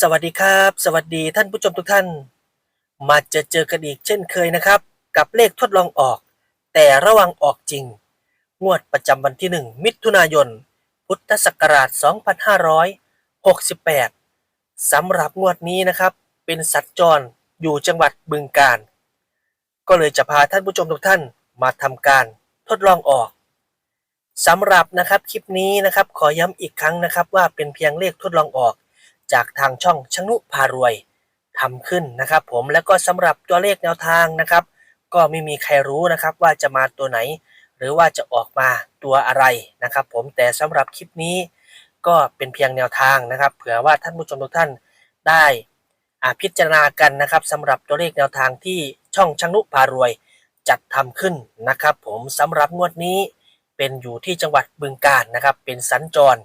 สวัสดีครับ สวัสดีท่านผู้ชมทุกท่าน มาเจอเจอกันอีกเช่นเคยนะครับ กับเลขทดลองออก แต่ระวังออกจริง งวดประจำวันที่ 1 มิถุนายน พุทธศักราช 2568 สำหรับงวดนี้นะครับ เป็นสัตว์จรอยู่จังหวัดบึงกาฬก็เลยจะพาท่านผู้ชมทุกท่านมาทำการทดลองออกสำหรับนะครับคลิปนี้นะครับขอย้ำอีกครั้งนะครับว่าเป็นเพียงเลขทดลองออก จากทางช่องชนุพารวยทำขึ้นนะครับ ผมแล้วก็สำหรับตัวเลขแนวทางนะครับ ก็ไม่มีใครรู้นะครับว่าจะมาตัวไหน หรือว่าจะออกมาตัวอะไรนะครับ ผมแต่สำหรับคลิปนี้ ก็เป็นเพียงแนวทางนะครับ เผื่อว่าท่านผู้ชมทุกท่านได้พิจารณากันนะครับสำหรับตัวเลขแนวทางที่ช่องชนุพารวยจัดทำขึ้นนะครับ ผมสำหรับงวดนี้เป็นอยู่ที่จังหวัดบึงกาฬนะครับ เป็นสัญจร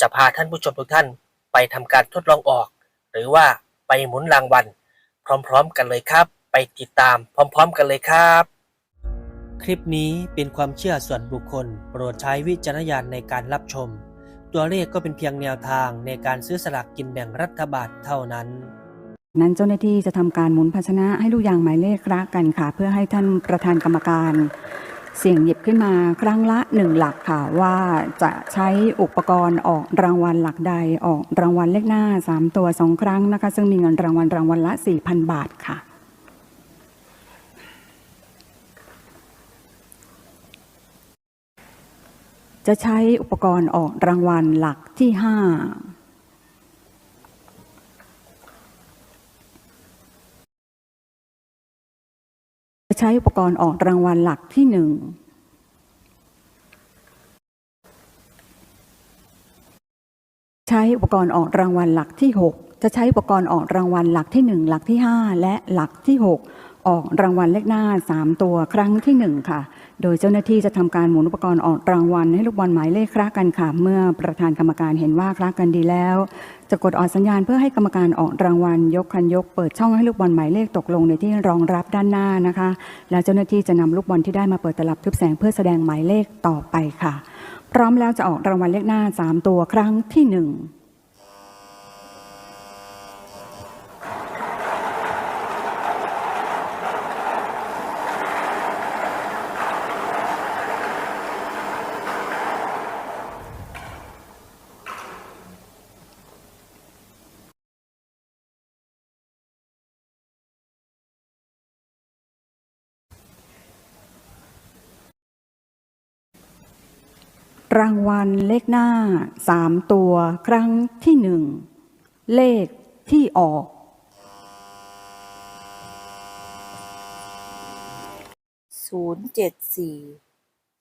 จะพาท่านผู้ชมทุกท่าน ไปทำการทดลองออก หรือว่าไปหมุนรางวัลพร้อมๆกันเลยครับ ไปติดตามพร้อม ๆ กันเลยครับ คลิปนี้เป็นความเชื่อส่วนบุคคล โปรดใช้วิจารณญาณในการรับชม ตัวเลขก็เป็นเพียงแนวทางในการซื้อสลากกินแบ่งรัฐบาลเท่านั้นนั้นเจ้าหน้าที่จะทำการหมุนภาชนะให้ลูกยางหมายเลขรักกันค่ะ เพื่อให้ท่านประธานกรรมการ เสี่ยงหยิบขึ้นมาครั้งละหนึ่งหลักค่ะว่าจะใช้อุปกรณ์ออกรางวัลหลักใดออกรางวัลเลขหน้า 3 ตัว 2 ครั้งนะคะ ซึ่งมีเงินรางวัลรางวัลละ 4,000 บาทค่ะจะใช้อุปกรณ์ออกรางวัลหลักที่ 5 ใช้อุปกรณ์ออกรางวัลหลักที่หนึ่งใช้อุปกรณ์ออกรางวัลหลักที่ 6 จะใช้อุปกรณ์ออกรางวัลหลักที่ 1 หลักที่ 5 และหลักที่ 6 ออกรางวัลเลขหน้า 3 ตัวครั้งที่ 1 ค่ะ โดยเจ้าหน้าที่จะทำการหมุนอุปกรณ์ออกรางวัลให้ลูกบอลหมายเลขคละกันค่ะ เมื่อประธานกรรมการเห็นว่าคละกันดีแล้ว จะกดออกสัญญาณเพื่อให้กรรมการออกรางวัล ยกคันยกเปิดช่องให้ลูกบอลหมายเลขตกลงในที่รองรับด้านหน้านะคะ แล้วเจ้าหน้าที่จะนำลูกบอลที่ได้มาเปิดตลับทึบแสงเพื่อแสดงหมายเลขต่อไปค่ะ พร้อมแล้วจะออกรางวัลเลขหน้า 3 ตัวครั้งที่ 1 รางวัลเลขหน้า3ตัวครั้งที่1เลขที่ออก ศูนย์เจ็ดสี่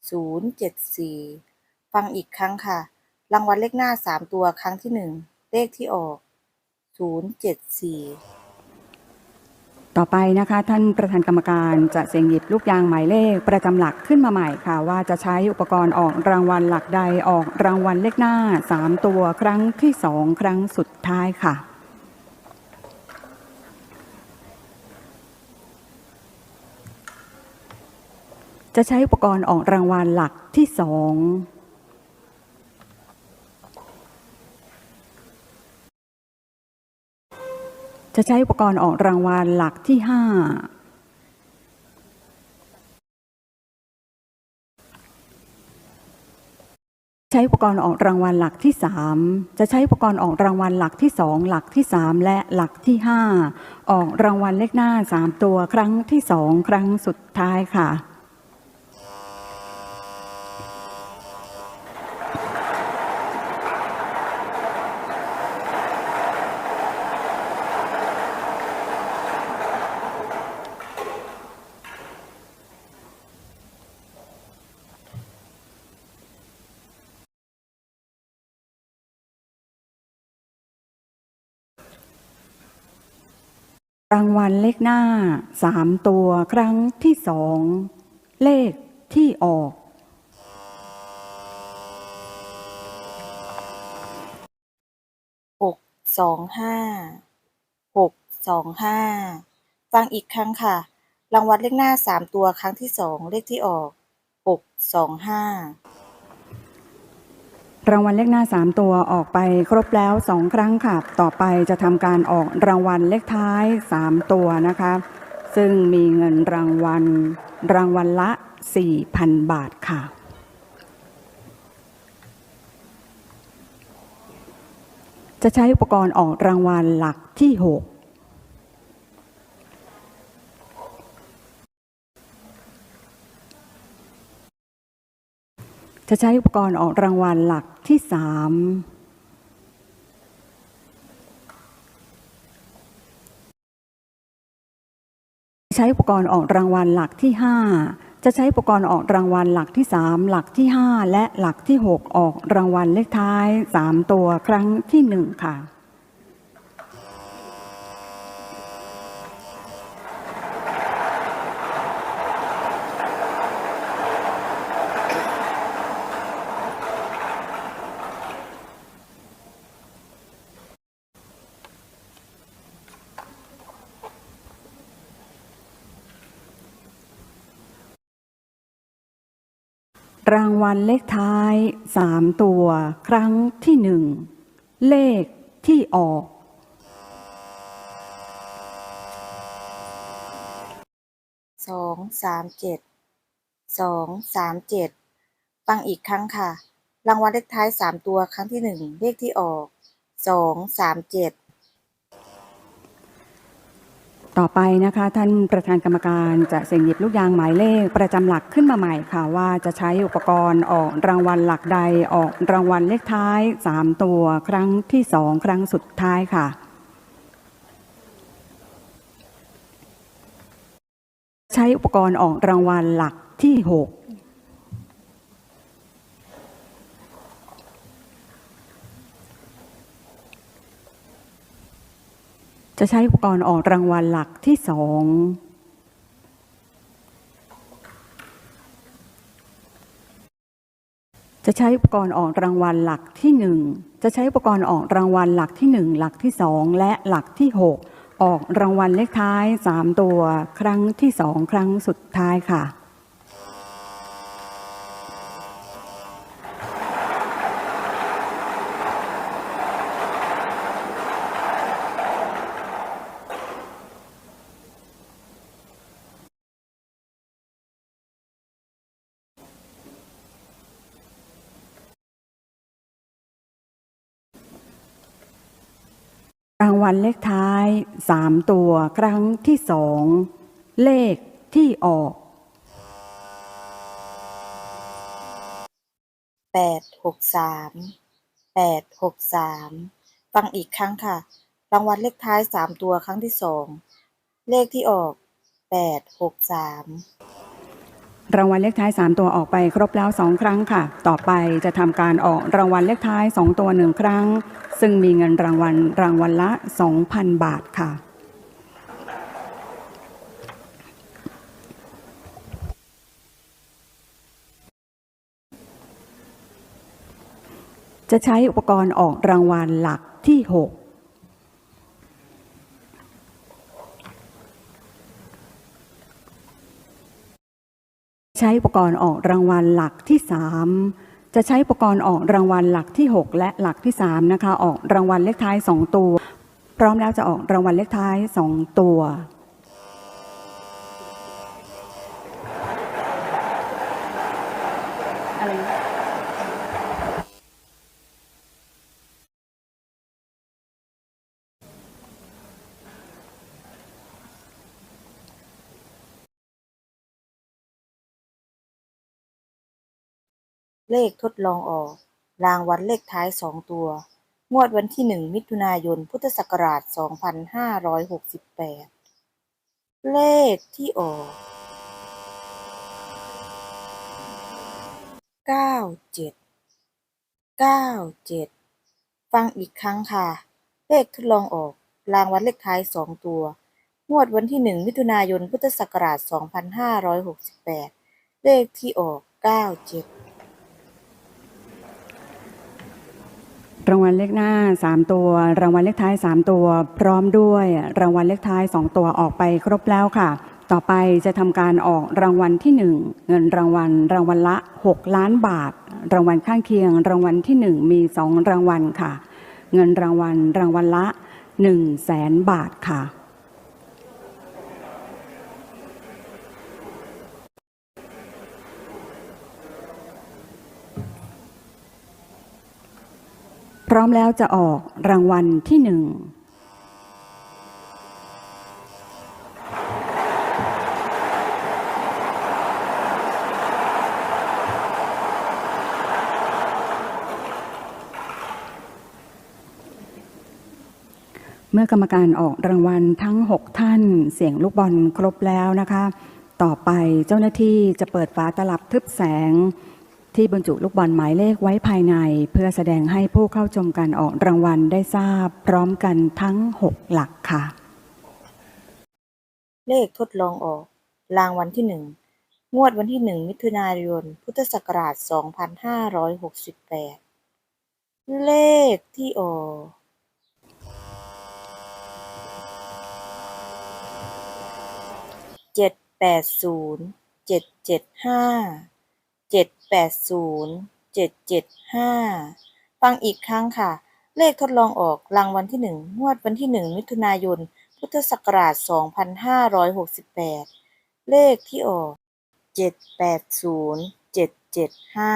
ศูนย์เจ็ดสี่ฟังอีกครั้งค่ะ รางวัลเลขหน้าสามตัวครั้งที่หนึ่งเลขที่ออกศูนย์เจ็ดสี่ ต่อไปนะคะท่านประธานกรรมการจะเสียงหยิบลูกยางหมายเลขประจำหลักขึ้นมาใหม่ค่ะ ว่าจะใช้อุปกรณ์ออกรางวัลหลักใดออกรางวัลเลขหน้า 3 ตัวครั้งที่ 2 ครั้งสุดท้ายค่ะจะใช้อุปกรณ์ออกรางวัลหลักที่สอง จะใช้อุปกรณ์ออกรางวัลหลักที่ห้าใช้อุปกรณ์ออกรางวัลหลักที่สามจะใช้อุปกรณ์ออกรางวัลหลักที่สองหลักที่สามและหลักที่ห้าออกรางวัลเลขหน้าสามตัวครั้งที่สองครั้งสุดท้ายค่ะ รางวัลเลขหน้าสามตัวครั้งที่สอง เลขที่ออก หกสองห้าหกสองห้าฟังอีกครั้งค่ะ รางวัลเลขหน้าสามตัวครั้งที่สองเลขที่ออกหกสองห้า รางวัลเลขหน้า 3 ตัวออกไปครบแล้ว 2 ครั้งค่ะ ต่อไปจะทำการออกรางวัลเลขท้าย 3 ตัวนะคะ ซึ่งมีเงินรางวัลรางวัลละ 4,000 บาทค่ะ จะใช้อุปกรณ์ออกรางวัลหลักที่ 6 จะใช้อุปกรณ์ออกรางวัลหลักที่สามใช้อุปกรณ์ออกรางวัลหลักที่ห้าจะใช้อุปกรณ์ออกรางวัลหลักที่สามหลักที่ห้าและหลักที่หกออกรางวัลเลขท้ายสามตัวครั้งที่หนึ่งค่ะ รางวัลเลขท้ายสามตัว ครั้งที่หนึ่ง เลขที่ออก สองสามเจ็ด สองสามเจ็ด ฟังอีกครั้งค่ะ รางวัลเลขท้ายสามตัวครั้งที่หนึ่งเลขที่ออก สองสามเจ็ด ต่อไปนะคะ ท่านประธานกรรมการจะเสี่ยงหยิบลูกยางหมายเลขประจำหลักขึ้นมาใหม่ค่ะ ว่าจะใช้อุปกรณ์ออกรางวัลหลักใดออกรางวัลเลขท้าย 3 ตัวครั้งที่ 2 ครั้งสุดท้ายค่ะ ใช้อุปกรณ์ออกรางวัลหลักที่ 6 จะใช้อุปกรณ์ออกรางวัลหลักที่สองจะใช้อุปกรณ์ออกรางวัลหลักที่หนึ่งจะใช้อุปกรณ์ออกรางวัลหลักที่หนึ่งหลักที่สองและหลักที่หกออกรางวัลเลขท้ายสามตัว ครั้งที่สองครั้งสุดท้ายค่ะางวัลเลขท้ายสามตัวครั้งที่สองเลขที่ออกแปดหกสามแปดหกสามฟังอีกครั้งค่ะ รางวัลเลขท้ายสามตัวครั้งที่สองเลขที่ออกแปดหกสาม รางวัลเลขท้าย 3 ตัวออกไปครบแล้ว 2 ครั้งค่ะ ต่อไปจะทำการออกรางวัลเลขท้าย 2 ตัว 1 ครั้ง ซึ่งมีเงินรางวัลรางวัลละ 2,000 บาทค่ะ จะใช้อุปกรณ์ออกรางวัลหลักที่ 6 ใช้อุปกรณ์ออกรางวัลหลักที่ 3 จะใช้อุปกรณ์ออกรางวัลหลักที่ 6 และหลักที่3นะคะออกรางวัลเลขท้าย 2 ตัว พร้อมแล้วจะออกรางวัลเลขท้าย 2 ตัว เลขทดลองออก รางวัลเลขท้ายสองตัว งวดวันที่หนึ่งมิถุนายน พุทธศักราช 2568 เลขที่ออก 97 97 ฟังอีกครั้งค่ะ เลขทดลองออก รางวัลเลขท้ายสองตัว งวดวันที่หนึ่งมิถุนายน พุทธศักราช 2568 เลขที่ออก 97 รางวัลเลขหน้า 3 ตัว รางวัลเลขท้าย 3 ตัว พร้อมด้วย รางวัลเลขท้าย 2 ตัวออกไปครบแล้วค่ะ ต่อไปจะทำการออกรางวัลที่หนึ่งเงินรางวัล รางวัลละ 6 ล้านบาท รางวัลข้างเคียง รางวัลที่หนึ่งมีสองรางวัลค่ะ เงินรางวัลรางวัลละ1แสนบาทค่ะ พร้อมแล้วจะออกรางวัลที่หนึ่งเมื่อกรรมการออกรางวัลทั้ง 6 ท่านเสียงลูกบอลครบแล้วนะคะ ต่อไปเจ้าหน้าที่จะเปิดฝาตลับทึบแสง ที่บรรจุลูกบอลหมายเลขไว้ภายใน เพื่อแสดงให้ผู้เข้าชมการออกรางวัลได้ทราบพร้อมกันทั้ง 6 หลักค่ะ เลขทดลองออก รางวัลที่หนึ่งงวดวันที่หนึ่งมิถุนายน พุทธศักราช 2568 เลขที่ออกเจ็ดแปดศูนย์เจ็ดเจ็ดห้า แปดศูนย์เจ็ดเจ็ดห้าฟังอีกครั้งค่ะ เลขทดลองออกรางวัลที่หนึ่งงวดวันที่หนึ่งมิถุนายน พุทธศักราชสองพันห้าร้อยหกสิบแปดเลขที่ออกเจ็ดแปดศูนย์เจ็ดเจ็ดห้า